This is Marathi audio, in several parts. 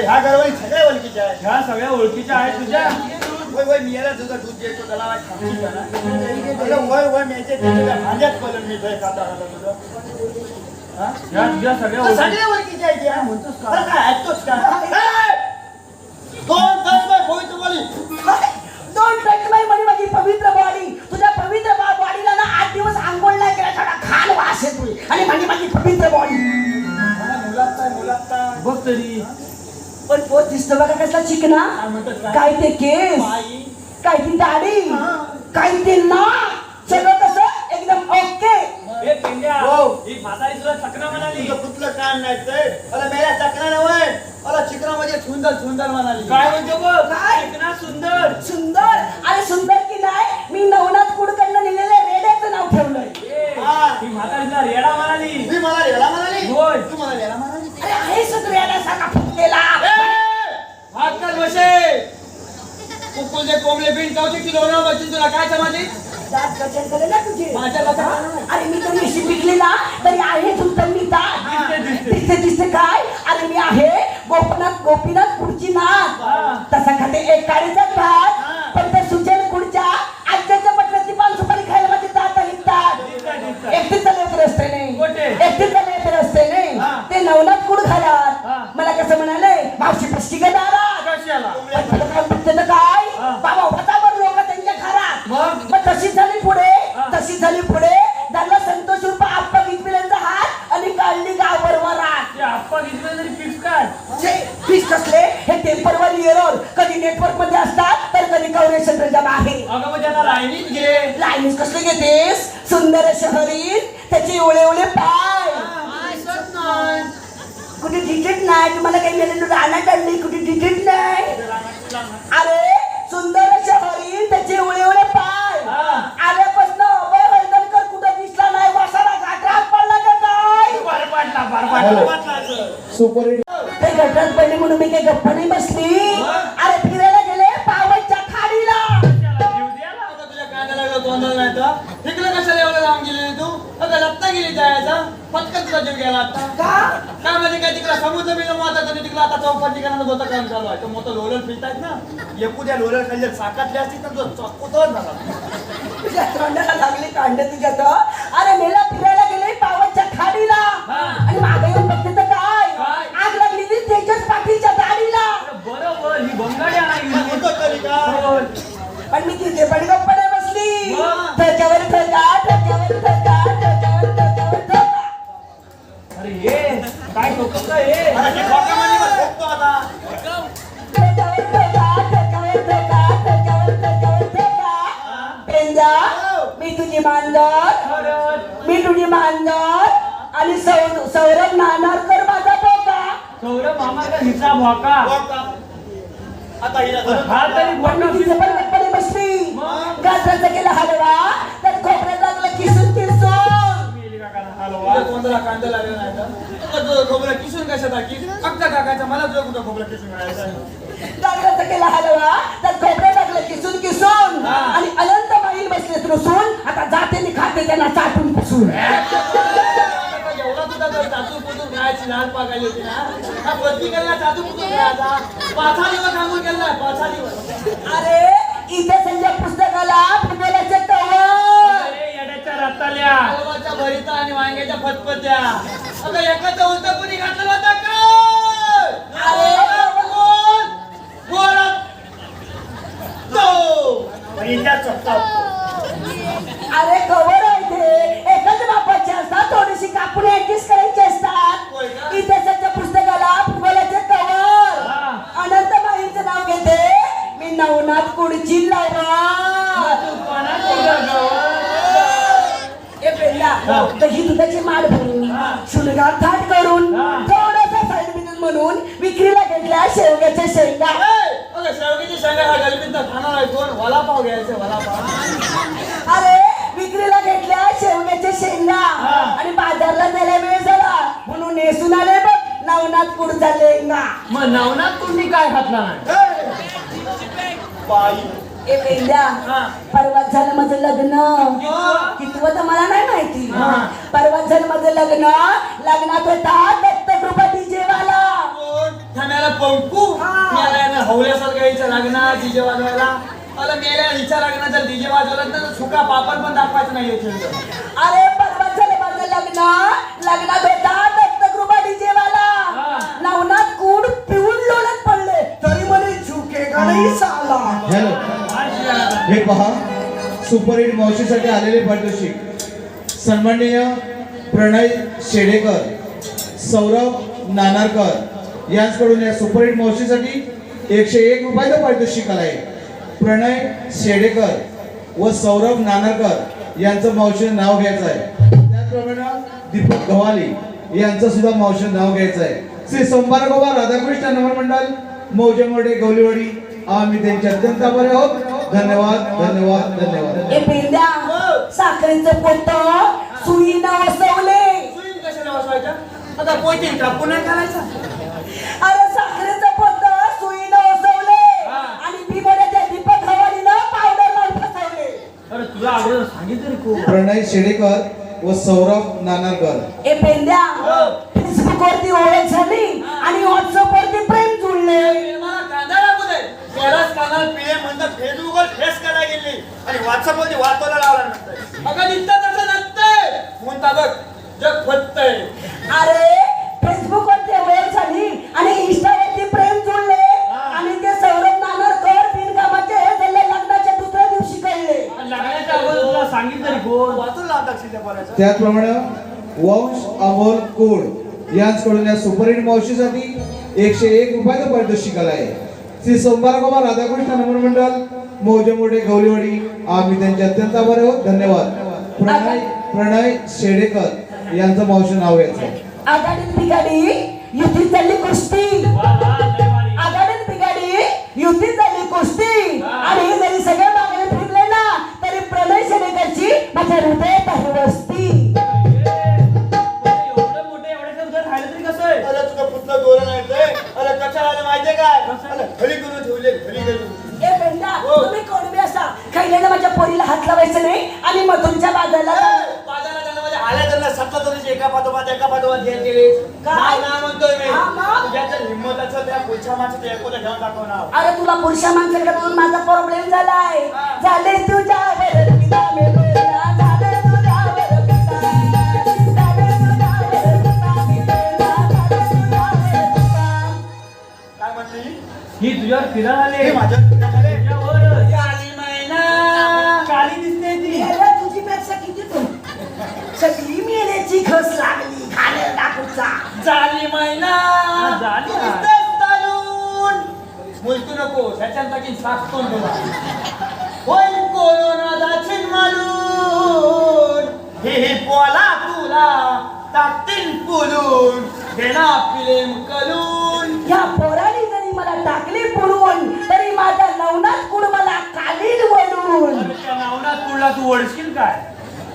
ह्या घरवाली सगळ्या ओळखीच्या आहेत ह्या सगळ्या ओळखीच्या आहेत तुझ्या वय वय मी याला तुझं दूध देतो त्याला वाट खाऊ का ना? अगं, वय वय मेचे तुझ्या भांड्यात पडून मी तुझ्या खाता खाता तुझं हा? ह्या तुझ्या सगळ्या तर ओळखी सगळ्या ओळखीच्या आहेत या. अरे काय ऐकतोस का ए! कसला चिकना काय? ते केस काय ती दाढी. काय ते नाक सगळं कसं एकदम ओके ए पेंड्या हो. ही म्हातारी तुला चकना म्हणाली. तुझं कुठलं काम नाही ते? अरे मेल्या चकना नव्हे अरे चिकना म्हणजे सुंदर सुंदर म्हणाली. काय म्हणतो बघ? काय? चकना सुंदर. सुंदर? अरे सुंदर की नाही? मी नवनाथ कुडकडनं लिहिलेलं रेड्याचं नाव ठेवलंय. ए, हा. ही म्हातारी तुला रेडा म्हणाली. मी मला याला म्हणाली? होय. तू मला याला म्हणाली? अरे आहे सुंदर रेड्यासारखा फुटलेला. कर बसे कुकुलचे कोंबले बिन चौथी किलो ना बसून तुला काय समजली दात गचन करे ना तुझे माझ्या लक्षात नाही. अरे मी तर निशी पिकलेला तरी आहे तुमचं मी दिसते, दिसते. दिसते काय अरे मी आहे गोपनाथ गोपीनाथ पुढची नाथ हा. तसा खाते एक काळीचाच भात हा. पण ते सुचेल पुढच्या आजच्या पटल्याची पान सुपारी खायला माझे दात निघतात. एकटीच चालले होते रस्त्याने कोठे? एकटीच चालले होते रस्त्याने हा. ते नवनाथ कुड हा. काय? म्हणते काय. बाबा होता लोक त्यांच्या घरात. मग? तशीच झाली पुढे. तशीच झाली पुढे. त्यांना संतोष रूप आप्पा गिजबिलांचा हात आणि काढली गाववर वरात. आप्पा घेतलं तरी फिक्स काय? पीस कसले? हे एरर कधी नेटवर्कमध्ये असतात तर कधी कवरेज सेंटरच्या बाहेर. अगं मग त्यांना लाईनीत घे. लाईनीस कसले घेतेस? सुंदर शहरीत त्याचे एवढे एवढे पाय. कुठे डिजिट नाही तुम्हाला काही मिळालं राहण्यात पाडला ते घटात पडली म्हणून मी काही गप्पा नाही बसली? अरे फिरायला गेले पावच्या खाडीला? आता तुझ्या कांद्याला लागलं तोंडाला नाही तर? तिकडे कशाला एवढं लांब तू? अगं रत्ना गेली जायचा. पटकन तुझा जीव गेला आता. का? काय म्हणजे काय तिकडे समुद्र बिलो माता तरी तिकडे आता चौपट काम चालू आहे. तो मोठं लोलर फिरतायत ना. एकूद्या लोलर खाल्ले साकातले असतील तर तो चौकोतच झाला. तुझ्या तोंडाला लागली कांड तुझ्या तर अरे मेला फिरायला गेले पावच्या खाडीला. हा. आणि मागे पण मी तिथे पण गप्पा बसली. ठोका अरे हे काय ठोका पेंजा मी तुझी मांजर. खरंच. मी तुझी मांजर. आणि सौरभ नानारकर माझा पोका सौरभ मामाचा हिस्सा भोका ठोका. आता हिला धरून हा तरी बोलणं तिथे पण गप्पाने बसली? गाजराचा केला हलवा तर खोबऱ्यात लागलं किसून कांदा लागला नाही तुझं खोबरं किसून कशात टाकी फक्त टाकायचं मला तुझं कुठं खोबरं किसून खायचं गाजराचा केला हलवा तर खोबऱ्यात लागलं किसून किसून. आणि अनंत माईल बसले रुसून आता जाते खाते त्यांना चाटून पुसून आता एवढा तुझा जर चातू पाकायली होती ना? हा पाच दिवस थांबून गेला पाच सहा दिवस अरे इथे संजय पुस्तकाला कवर येड्याच्या रताल्या. हलवाच्या भरिता आणि वांग्याच्या फतफत्या. आता एकाचं उलट कोणी घातलं होतं काय अरे. अरे कवर मग नवनाथ तुम्ही काय घातला नाही बाई ए हा. परवाच झालं माझं लग्न. कितवं तर मला नाही माहिती. परवाच झालं माझं लग्न लग्नात होता दत्त कृपती जेवाला कोण थांब्याला पंकू. मला हवल्यासारखं यायचं लग्न डीजे वाजवायला मला मेल्या हिच्या लग्न जर डीजे वाजवलं तर सुका पापड पण दाखवायचं नाही. अरे परवा झालं माझं लग्न लग्नात होता हॅलो हे पहा सुपरहिट मावशीसाठी आलेले पारितोषिक. सन्माननीय प्रणय शेडेकर सौरभ नानारकर यांचकडून या सुपरहिट मावशीसाठी एकशे एक रुपयाचं पारितोषिक आलं आहे. प्रणय शेडेकर व सौरभ नानारकर यांचं मावशीने नाव घ्यायचं आहे. त्याचप्रमाणे दीपक गव्हाली यांचं सुद्धा मावशीने नाव घ्यायचं आहे. श्री सोमवार गोवा राधाकृष्ण नगर मंडळ मौजे गौलीवाडी आम्ही त्यांचे अत्यंत आभारी आहोत. धन्यवाद धन्यवाद धन्यवाद. ए पेंद्या साखरेचं पोत सुईनं वसवले सुईन कशाला वाजवायच्या आता अरे साखरेचं पोत सुईनं वसवले हा. आणि बिबड्याच्या दीपक हवालीनं पावडर लावून फसवले अरे तुला अगोदर सांगितलं प्रणय शेडेकर व सौरभ नानारकर ए पेंद्या हो. फेसबुक वरती ओळख झाली आणि व्हॉट्सअप वरती प्रेम जुळले कांदा पिळे म्हणतात फेसबुकवर फेस करायला गेली. आणि व्हॉट्सअपवरती वाचवायला लावला नसतं अगं निघतं तसं नसतंय. म्हणता बघ जग फत्तय अरे फेसबुक वरती ओळख झाली आणि इंस्टा वरती प्रेम जुळले आणि ते सौरभ नानरकर बिनकामाचे हे झाले लग्नाच्या दुसऱ्या दिवशी कळले. आणि लग्नाच्या अगोदर तुला सांगितलं कोण? वाचून लावतात सीध्या बोलायचं त्याचप्रमाणे वंश अमोल कोड यांच्याकडून या सुपरहिट मावशीसाठी एकशे एक रुपयाचं पारितोषिक आलं आहे. श्री सोमवार कुमार राधाकृष्ण नमन मंडळ मौजे मोठे गौलीवाडी आम्ही त्यांचे अत्यंत आभारी आहोत. धन्यवाद. प्रणय प्रणय शेडेकर यांचं मावशी नाव आहे. आघाडीत बिघाडी युतीत चालली कुस्ती. आघाडीत बिघाडी युती झाली कुस्ती. आणि हे जरी सगळे मागणी फिरले ना तरी प्रणय शेडेकरची माझ्या हृदयात आहे हे माझ्या तुझ्यावर आली मैना. काली दिसते ती. तुझी पेक्षा किती तू सगळी मेल्याची खस लागली. खाले डाकूचा झाली मैना. झाली बोलतो नको. ह्याच्यात टाकीन साखतो तुला होय कोरोना दाखीन मालून हे हे पोला तुला टाकतील पुलून. देना पिलेम कलून. या कुठला तू ओळखशील काय?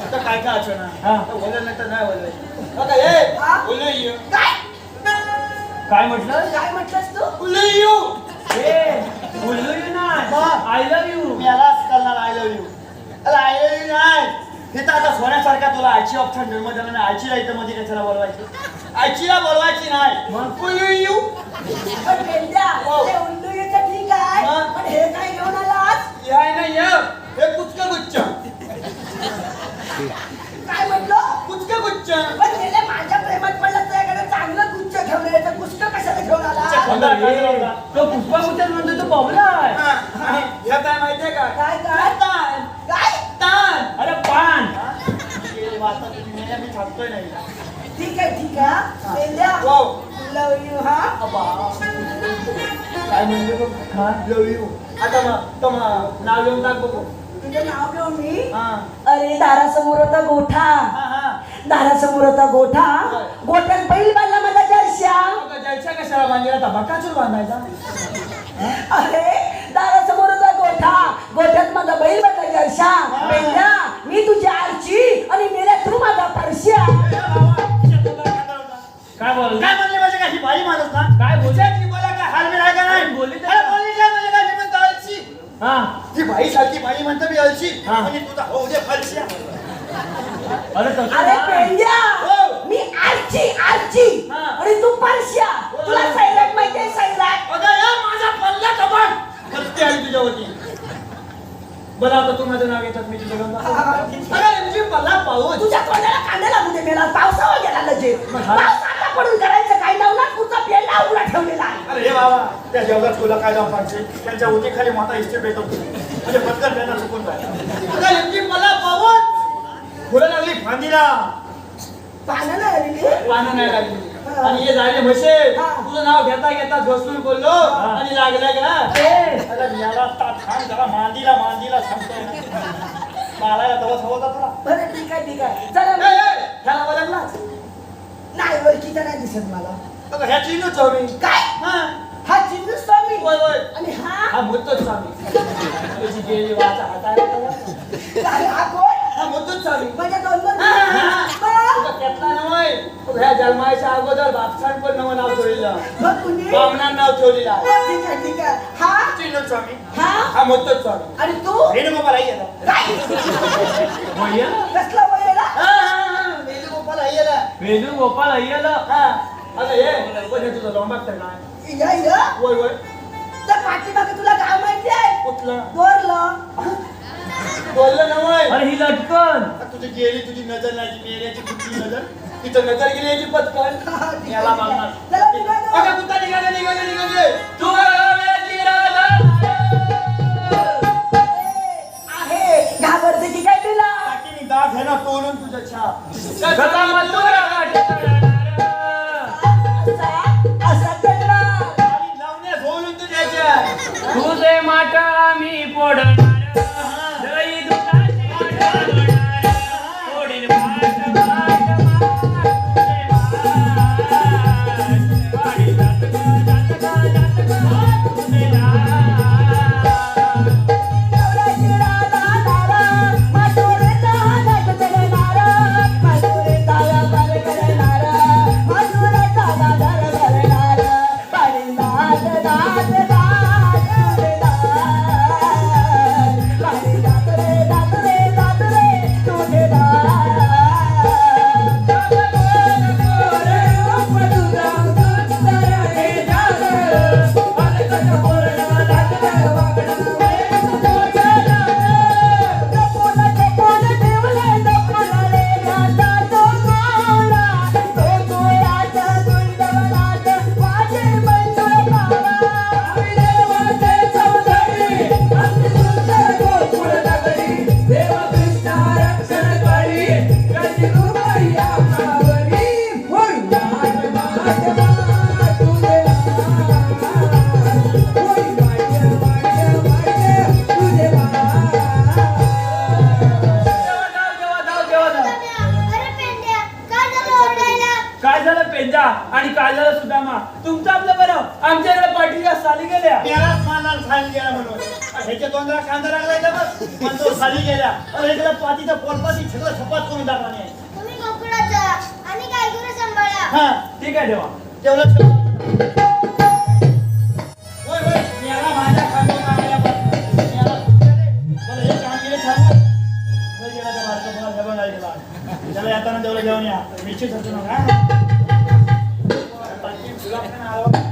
आता काय काय हा. आहे बोललं नाही तर नाही बोललं आता हे हा? बोललो येऊ काय? काय म्हटलं? काय म्हटलंस तू? बोललो ए बोललो यू ना. हा. आय लव्ह यू मी यालाच करणार आय लव्ह यू अरे आय लव्ह यू नाही. तिथं आता सोन्यासारखा तुला आईची ऑप्शन जन्म दिला नाही आईचीला इथं मध्ये कशाला बोलवायची? आईचीला बोलवायची नाही. मग? बोललो येऊ पण गेल्या, हो. ते ठीक आहे हा. पण हे काय घेऊन आलास? याय नाही ये हे. कुचक गुच्च काय म्हटलं? पण गेल्या माझ्या प्रेमात पडलं चांगलं गुच्छ घेऊन यायचं गुच्छ कशाला घेऊन आला? अरे, तो पुष्पा मुच्यात म्हणतो तो बाबला आहे. हा, आणि हे काय माहितीये का? काय काय? ताण काय? ताण अरे पान. वाचा तुम्ही मेल्या, मी थांबतोय नाही ठीक आहे ठीक आहे. गेल्या हो. लव यू हा? काय म्हणले बघ हा? लव यू आता मग नाव लिहून टाक बघू तुझं नाव घेऊन मी? अरे दारासमोर होता गोठा. हा हा. दारासमोर होता गोठा. गोठ्यात बैल बांधला माझा जायच्या कशाला बांधलेला आता बकाचूर बांधायचा. अरे दारासमोर होता गोठा. गोठ्यात माझा बैल बांधला जरशा मेल्या मी तुझी आरची आणि मेल्या तू माझा परश्या काय बोल काय म्हणले माझे काय ही बाई माणूस ना? काय बोलली? बोलली बोला काय आहे का नाही? बोलली काय म्हणजे काय मी म्हणतो अलशी हा. ही बाई सारखी बाई म्हणतो मी अलशी. हा. आणि तुझा हो दे फलशी अरे तसं अरे नाही. पेंड्या हो. मी आरची आरची हा. आणि तू परश्या तुला सायलेंट माहिती ते सैराट? अगं माझा पल्ला कपाट खर्चे आली तुझ्यावरती. बरं आता तू माझं नाव घेतात मी तुझं गंगा अगं एमजी पल्ला पाऊस. तुझ्या तोंडाला कांदे लागू दे मेला पावसावर गेला लजे पडून करायचं पेंडा उघडा ठेवलेला आहे. अरे हे बाबा त्या जगात तुला काय जाऊन पाहिजे त्यांच्या उतीखाली माता इष्ट भेटतो म्हणजे पटकन त्यांना चुकून जाय. अगं एमजी पल्ला पाऊस फुलं लागली फांदीला. पानं नाही आलेली पानं नाही लागली. आणि हे झाले म्हशे हा. तुझं नाव घेता घेता घसरून बोललो. आणि लागलं का? अरे मेला ता थांब जरा. मांदीला मांदीला सांगतोय. मारायला तवा हवं तुला बरं ठीक आहे ठीक आहे. चला. ह्याला बदललाच नाही ओळखीचा नाही दिसत मला. अगं ह्या चिन्हच स्वामी. काय? हा? हा चिंतू स्वामी? होय होय. आणि हा? हा मुद्दच स्वामी. त्याची गेली वाचा हाताळा काय हा कोण? हा मुद्दच स्वामी. म्हणजे दोन दोन हा, हा, हा. मग? तुझा त्यातला नवय ह्या जन्माच्या अगोदर बापसान पण नवं नाव ठेवलेलं. मग कुणी? बामणान नाव ठेवलेलं आहे. ठीक आहे ठीक आहे. हा? चिन्हच स्वामी. हा? हा मुद्दच स्वामी. आणि तू? वेणुगोपाल आई काय? कसला. वेणुगोपाल आई आला वेणू गोपाल अय्यला. हा. हे तुझं काय या या वय वय. तर पाठीमागे तुला गाव माहिती आहे कुठलं? बोरलं. बोललं अरे ही लटकन. तुझी गेली तुझी नजर नाही मेल्याची कुठली नजर? तिथं नजर गेली याची पटकन. याला मागणार चला निघा अगं कुठं निघाले निघाले निघाले तू वेळची राधा. आहे. घाबरते की काय तुला? टाकीने दाग आहे ना तोडून तुझं छाप. कसा Thank you. करायचा बघ पण तो खाली गेला. अरे त्याला पातीचा पोलपाती सगळं काय हा ठीक आहे ठेवा. तेवढंच होय होय. याला माझ्या खांद्यावर आलेला बघ येताना तेवढं जेवण या. निश्चित होतो ना तुला पण